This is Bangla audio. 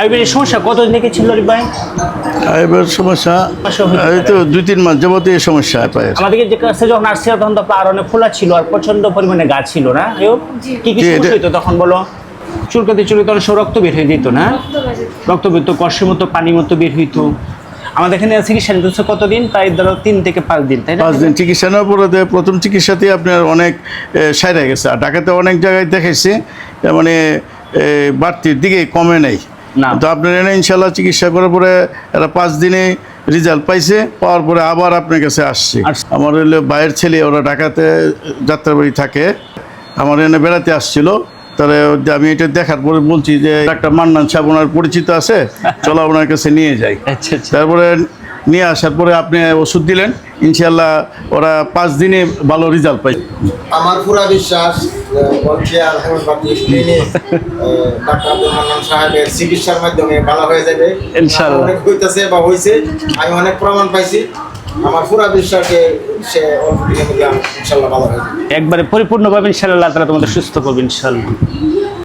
আইবির সমস্যা কতদিন থেকে ছিল রে ভাই এবার সমস্যা এই তো দুই তিন মাস যাবত এই সমস্যা পায় আমাদেরকে যে কাছে যখন আসছে তখন তো পার অনেক খোলা ছিল আর প্রচণ্ড পরিমাণে গাছ ছিল না? কি কি সমস্যা হইতো তখন বলো? চুলকাতে চুলকাতে অনেক রক্ত বের হয়ে যেত না? রক্ত বের হতো কষের মতো পানির মতো বের হইতো। আমাদের এখানে চিকিৎসা নিতে কতদিন? তাই ধরো তিন থেকে পাঁচ দিন তাই পাঁচ দিন চিকিৎসা নেওয়ার পরে প্রথম চিকিৎসাতেই আপনার অনেক সাইরা গেছে। আর ঢাকাতে অনেক জায়গায় দেখাইছে মানে বাড়তির দিকে কমে নাই। তো আপনার এনে ইনশাল্লাহ চিকিৎসা করার পরে এরা পাঁচ দিনে রেজাল্ট পাইছে পাওয়ার পরে আবার আপনার কাছে আসছে। আমার হইলে বাইরের ছেলে ওরা ঢাকাতে যাত্রাবাড়ি থাকে। আমার এনে বেড়াতে আসছিল। তাহলে আমি এটা দেখার পরে বলছি যে একটা মান্নান সাহেব ওনার পরিচিত আছে চলো ওনার কাছে নিয়ে যাই। আচ্ছা আচ্ছা। তারপরে নিয়ে আসার পরে আপনি ওষুধ দিলেন ইনশাল্লাহ ওরা পাঁচ দিনে ভালো রেজাল্ট পাই আমার পুরা বিশ্বাস সাহেবের চিকিৎসার মাধ্যমে ভালো হয়ে যাবে। হইতেছে বা হয়েছে আমি অনেক প্রমাণ পাইছি। আমার পুরা বিশ্বাসে সে ইনশাল্লাহ ভালো হয়ে যাবে। একবারে পরিপূর্ণভাবে ইনশাআল্লাহ আল্লাহ তাআলা তোমাদের সুস্থ করবেন ইনশাআল্লাহ।